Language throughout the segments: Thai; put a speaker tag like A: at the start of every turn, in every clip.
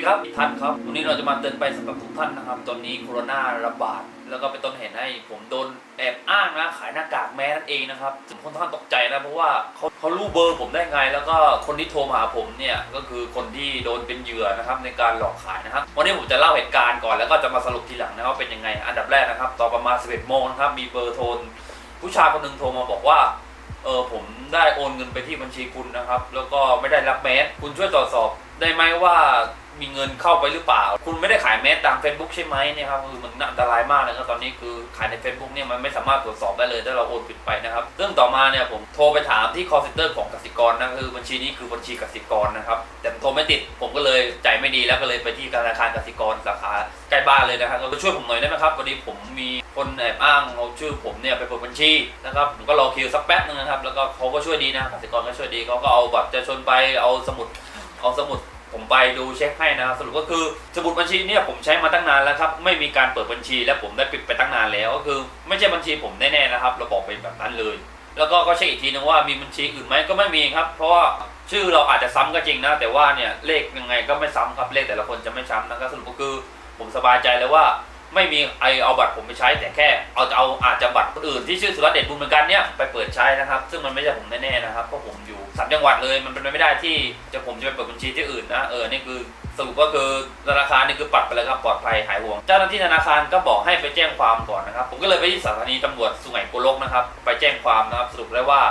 A: ดีครับท่านครับ วันนี้เราจะมาเตือนไปสำหรับทุกท่านนะครับ ตอนนี้โคโรนาระบาด แล้วก็เป็นต้นเหตุให้ผมโดนแอบอ้างนะขายหน้ากากแมสนั่นเองนะครับผมค่อนข้างตกใจนะเพราะว่าเขาเขารู้เบอร์ผมได้ไง แล้วก็คนที่โทรมาหาผมเนี่ยก็คือคนที่โดนเป็นเหยื่อนะครับในการหลอกขายนะครับวันนี้ผมจะเล่าเหตุการณ์ก่อนแล้วก็จะมาสรุปทีหลังนะว่าเป็นยังไง อันดับแรกนะครับตอนประมาณ 11โมงนะครับมีเบอร์โทรผู้ชายคนหนึ่งโทรมาบอกว่าเออผมได้โอนเงินไปที่บัญชีคุณนะครับ แล้วก็ไม่ได้รับแมสคุณช่วยตรวจสอบได้ไหมว่า มีเงินเข้าไปหรือเปล่า คุณไม่ได้ขายแมสตาม Facebook ใช่ไหมเนี่ยครับคือมันอันตรายมากนะครับตอนนี้คือขายใน Facebook เนี่ยมันไม่สามารถตรวจสอบได้เลยถ้าเราโอนผิดไปนะครับเรื่องต่อมาเนี่ยผมโทรไปถามที่ call center ของกสิกรนะคือบัญชีนี้คือบัญชีกสิกรนะครับแต่โทรไม่ติดผมก็เลยใจไม่ดีแล้วก็เลยไปที่ธนาคารกสิกรสาขาใกล้บ้านเลยนะครับก็ช่วยผมหน่อยได้ไหมครับวันนี้ผมมีคนแอบอ้างเอาชื่อผมเนี่ยไปเปิดบัญชีนะครับผมก็รอคิวสักแป๊บนึงนะครับแล้วก็เขาก็ช่วยดีนะกสิกรก็ช่วยดีเขาก็เอาบัตรประชาชนไปเอาสมุดเอาสมุด ผมไปดูเช็คให้นะครับสรุปก็คือสมุดบัญชีเนี่ยผมใช้มาตั้งนานแล้วครับไม่มีการเปิดบัญชีและผมได้ปิดไปตั้งนานแล้วก็คือ ไม่ใช่บัญชีผมแน่ๆนะครับเราบอกไปแบบนั้นเลย แล้วก็ก็เช็คอีกทีนึงว่ามีบัญชีอื่นไหมก็ไม่มีครับ เพราะว่าชื่อเราอาจจะซ้ำก็จริงนะ แต่ว่าเนี่ยเลขยังไงก็ไม่ซ้ำครับเลขแต่ละคนจะไม่ซ้ำนะครับสรุปก็คือผมสบายใจเลยว่า ไม่มีไอเอาบัตรผมไปใช้แต่แค่เอาจะเอาอาจจะบัตรคนอื่นที่ชื่อสุรัตน์เดชบุญเหมือนกันเนี่ยไปเปิดใช้นะครับ ซึ่งมันไม่ใช่ผมแน่ๆนะครับเพราะผมอยู่สามจังหวัดเลยมันเป็นไปไม่ได้ที่จะผมจะไปเปิดบัญชีที่อื่นนะเออนี่คือสรุปก็คือธนาคารนี่คือปัดไปเลยครับปลอดภัยหายห่วง เจ้าหน้าที่ธนาคารก็บอกให้ไปแจ้งความก่อนนะครับ ผมก็เลยไปที่สถานีตำรวจสุไหงโกลกนะครับ ไปแจ้งความนะครับสรุปได้ว่า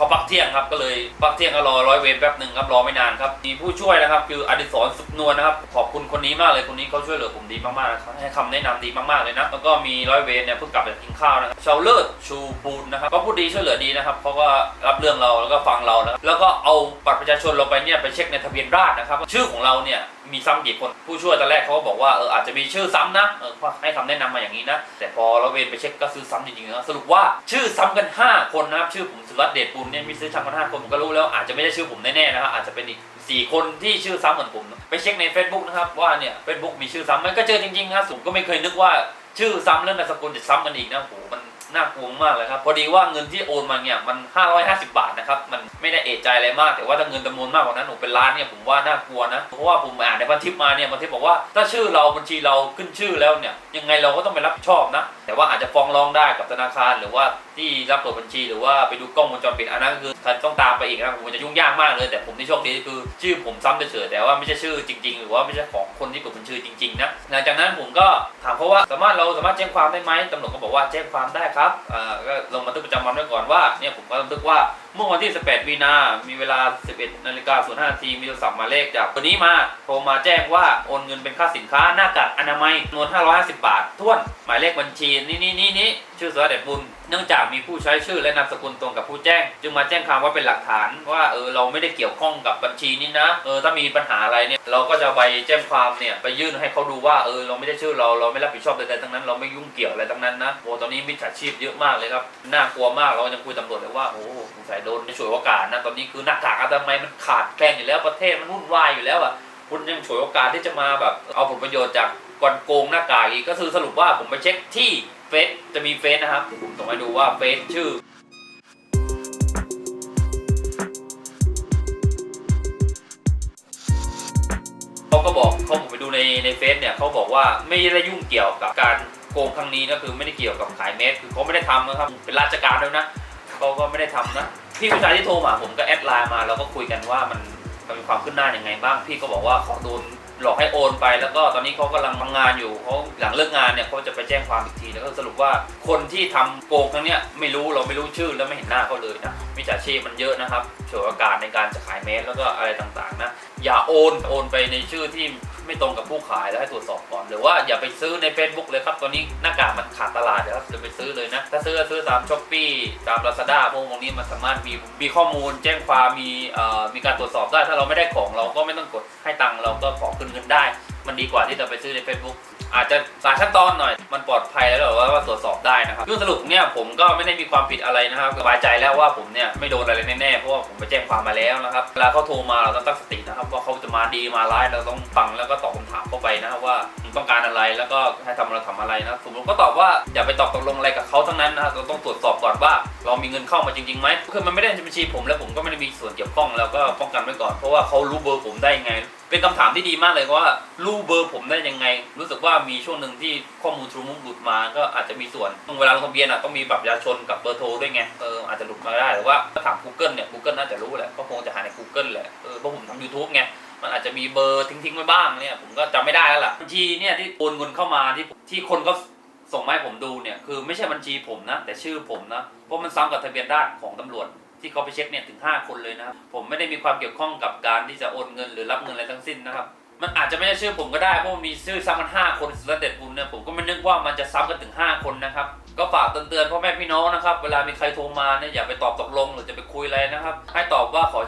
A: เขาพักเที่ยงครับก็เลยพักเที่ยงก็รอร้อยเวรแป๊บหนึ่งครับรอไม่นานครับมีผู้ช่วยนะครับ คืออดิศรสุขนวลนะครับขอบคุณคนนี้มากเลยคนนี้เขาช่วยเหลือผมดีมากๆนะครับให้คำแนะนำดีมากๆเลยนะแล้วก็มีร้อยเวรเนี่ยเพิ่งกลับจากกินข้าวนะครับชาวเลิศชูปูนนะครับก็พูดดีช่วยเหลือดีนะครับเขาก็รับเรื่องเราแล้วก็ฟังเรานะแล้วก็เอาบัตรประชาชนเราไปเนี่ยไปเช็คในทะเบียนราษฎร์นะครับ ชื่อของเราเนี่ยมีซ้ำกี่คนผู้ช่วยตอนแรกเขาก็บอกว่าเอออาจจะมีชื่อซ้ำนะเออให้คำแนะนำมาอย่างนี้นะ แต่พอเราเวรไปเช็คก็ซื้อซ้ำจริงๆนะสรุปว่าชื่อซ้ำกัน 5 คนนะครับชื่อผมสุรัตเดชบุญเนี่ยมีซื้อซ้ำกัน5คนผมก็รู้แล้วอาจจะไม่ใช่ชื่อผมแน่ๆนะครับอาจจะเป็นอีก4คนที่ชื่อซ้ำเหมือนผม ไปเช็คใน Facebook นะครับว่าเนี่ย Facebook มีชื่อซ้ำมันก็เจอจริงๆนะผมก็ไม่เคยนึกว่า ชื่อซ้ำแล้วนามสกุลจะซ้ำกันอีกนะโหมันน่ากลัวมากเลยครับ พอดีว่าเงินที่โอนมาเนี่ยมัน 550 บาทนะครับ มันไม่ได้เอะใจอะไรมาก แต่ว่าถ้าเงินจำนวนมากกว่านั้นหนูเป็นล้านเนี่ยผมว่าน่ากลัวนะ เพราะว่าผมอ่านในบันทิปมาเนี่ยบันทิปบอกว่าถ้าชื่อเราบัญชีเราขึ้นชื่อแล้วเนี่ยยังไงเราก็ต้องไปรับผิดชอบนะ แต่ว่าอาจจะฟ้องร้องได้กับธนาคารหรือว่า ที่รับเปิดบัญชีหรือว่าไปดูกล้องวงจรปิดอันนั้นคือต้องตามไปอีกนะผมจะยุ่งยากมากเลย แต่ผมที่โชคดีคือชื่อผมซ้ำเฉยแต่ว่าไม่ใช่ชื่อจริง ๆ หรือว่าไม่ใช่ของคนที่เปิดบัญชีจริงๆนะหลังจากนั้นผมก็ถามเขาว่าสามารถเราสามารถแจ้งความได้ไหมตำรวจก็บอกว่าแจ้งความได้ครับอ่าก็ลงบันทึกประจำวันไว้ก่อนว่าเนี่ยผมก็บันทึกว่าเมื่อวันที่ 18 มีนา มีเวลา 11 นาฬิกา05นาที มีโทรศัพท์มาเลขจากคนนี้มา โทรมาแจ้งว่าโอนเงินเป็นค่าสินค้าหน้ากากอนามัยจำนวน550 บาทท้วน หมายเลขบัญชี นี่นี่นี่นี่ชื่อสวัสดิ์เดชบุญ เนื่องจากมีผู้ใช้ชื่อและนามสกุลตรงกับผู้แจ้ง จึงมาแจ้งความว่าเป็นหลักฐาน ว่าเออเราไม่ได้เกี่ยวข้องกับบัญชีนี้นะเออถ้ามีปัญหาอะไรเนี่ยเราก็จะไปแจ้งความเนี่ยไปยื่นให้เขาดูว่าเออเราไม่ได้ชื่อเราเราไม่รับผิดชอบใดๆทั้งนั้น เราไม่ยุ่งเกี่ยวอะไรทั้งนั้นนะโอ้ตอนนี้มิจฉาชีพเยอะมากเลยครับน่ากลัวมากเรายังคุยตำรวจเลยว่าโอ้สงสัยโดนฉวยโอกาสนะตอนนี้คือหน้ากากอนามัยมันขาดแคลนอยู่แล้วประเทศมันวุ่นวายอยู่แล้วอะคุณยังฉวยโอกาสที่จะมาแบบเอาผลประโยชน์จากกอนโกงหน้ากากอีกก็คือสรุปว่าผมไปเช็คที่ เฟซจะมีเฟซนะครับผมส่งให้ดูว่าเฟซชื่อ เขาก็บอกเขาผมไปดูในในเฟซเนี่ยเขาบอกว่าไม่ได้ยุ่งเกี่ยวกับการโกงครั้งนี้ก็คือไม่ได้เกี่ยวกับขายเมสคือเขาไม่ได้ทำนะครับเป็นราชการด้วยนะเขาก็ไม่ได้ทำนะพี่ผู้ชายที่โทรมาผมก็แอดไลน์มาเราก็คุยกันว่ามันมันมีความขึ้นหน้าอยังไงบ้าง พี่ก็บอกว่าเขาโดน หลอกให้โอนไปแล้วก็ตอนนี้เขากำลังทำงานอยู่เขาหลังเลิกงานเนี่ยเขาจะไปแจ้งความอีกทีแล้วก็สรุปว่าคนที่ทำโกงครั้งเนี้ยไม่รู้เราไม่รู้ชื่อแล้วไม่เห็นหน้าเขาเลยนะมิจฉาชีพมันเยอะนะครับฉวยโอกาสในการจะขายเมสแล้วก็อะไรต่างๆนะอย่าโอนโอนไปในชื่อที่ไม่ตรงกับผู้ขายแล้วให้ตรวจสอบก่อนหรือว่าอย่าไปซื้อใน Facebook เลยครับตอนนี้หน้ากากมันขาดตลาดเดี๋ยวครับจะไปซื้อเลยนะถ้าซื้อก็ซื้อตามช้อปปีตาม Lazada พวกนี้มันสามารถมีมีข้อมูลแจ้งความมีเอ่อมีการตรวจสอบได้ ถ้าเราไม่ได้ของเราก็ไม่ต้องกดให้ตังค์เรา ดีกว่าที่จะไปซื้อใน Facebook อาจจะสายขั้นตอนหน่อย มันปลอดภัยแล้วแบบว่าว่าตรวจสอบได้นะครับเรื่องสรุปเนี่ยผมก็ไม่ได้มีความผิดอะไรนะครับสบายใจแล้วว่าผมเนี่ยไม่โดนอะไรแน่ๆ เพราะว่าผมไปแจ้งความมาแล้วนะครับเวลาเขาโทรมาเราต้องตั้งสตินะครับว่าเขาจะมาดีมาร้ายเราต้องฟังแล้วก็ตอบคำถามเข้าไปนะครับว่าต้องการอะไรแล้วก็ให้ทำอะไรทำอะไรนะผมก็ตอบว่าอย่าไปตอบตกลงอะไรกับเขาทั้งนั้นนะครับเราต้องตรวจสอบก่อนว่า เรามีเงินเข้ามาจริงๆไหมคือมันไม่ได้ในบัญชีผมแล้วผมก็ไม่ได้มีส่วนเกี่ยวข้องแล้วก็ป้องกันไว้ก่อนเพราะว่าเขารู้เบอร์ผมได้ไง เป็นคำถามที่ดีมากเลยว่ารู้เบอร์ผมได้ยังไง รู้สึกว่ามีช่วงหนึ่งที่ข้อมูลทรูมุกหลุดมาก็อาจจะมีส่วนเวลาลงทะเบียนอะต้องมีบัตรประชาชนกับเบอร์โทรด้วยไงเอออาจจะหลุดมาได้แต่ว่าถาม Google เนี่ย Google น่าจะรู้แหละก็คงจะหาใน Google แหละเออเพราะผมทำ YouTube ไงมันอาจจะมีเบอร์ทิ้งๆไว้บ้างเนี่ยผมก็จำไม่ได้แล้วล่ะบัญชีเนี่ยที่โอนเงินเข้ามาที่ที่คนก็ส่งมาให้ผมดูเนี่ยคือไม่ใช่บัญชีผมนะ แต่ชื่อผมนะเพราะมันซ้ำกับทะเบียนราษฎรของตำรวจ ที่เขาไปเช็คเนี่ยถึง 5 คนเลยนะครับ ผมไม่ได้มีความเกี่ยวข้องกับการที่จะโอนเงินหรือรับเงินอะไรทั้งสิ้นนะครับ มันอาจจะไม่ใช่ชื่อผมก็ได้เพราะมันมีชื่อซ้ำกัน 5 คนสุดเด็ดบุญเนี่ยผมก็ไม่นึกว่ามันจะซ้ำกันถึง 5 คนนะครับก็ฝากเตือนๆพ่อแม่พี่น้องนะครับ เวลามีใครโทรมาเนี่ยอย่าไปตอบตกลง หรือจะไปคุยอะไรนะครับให้ต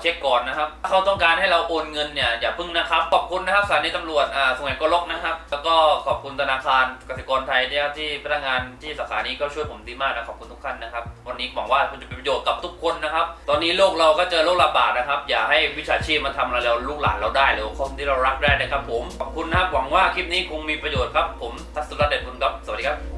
A: เช็คก่อนนะครับ ถ้าเขาต้องการให้เราโอนเงินเนี่ยอย่าพึ่งนะครับ ขอบคุณนะครับสถานีตำรวจอ่าสมัยกลกนะครับ แล้วก็ขอบคุณธนาคารกสิกรไทยที่ที่พนักงานที่สาขานี้ก็ช่วยผมดีมากนะขอบคุณทุกท่านนะครับ วันนี้หวังว่าคุณจะเป็นประโยชน์กับทุกคนนะครับ ตอนนี้โลกเราก็เจอโรคระบาดนะครับ อย่าให้วิชาชีพมาทำอะไรเราลูกหลานเราได้หรือคนที่เรารักได้นะครับ ผม ขอบคุณนะครับ หวังว่าคลิปนี้คงมีประโยชน์ครับ ผมทัศน์สุรเดชบุญครับ สวัสดีครับ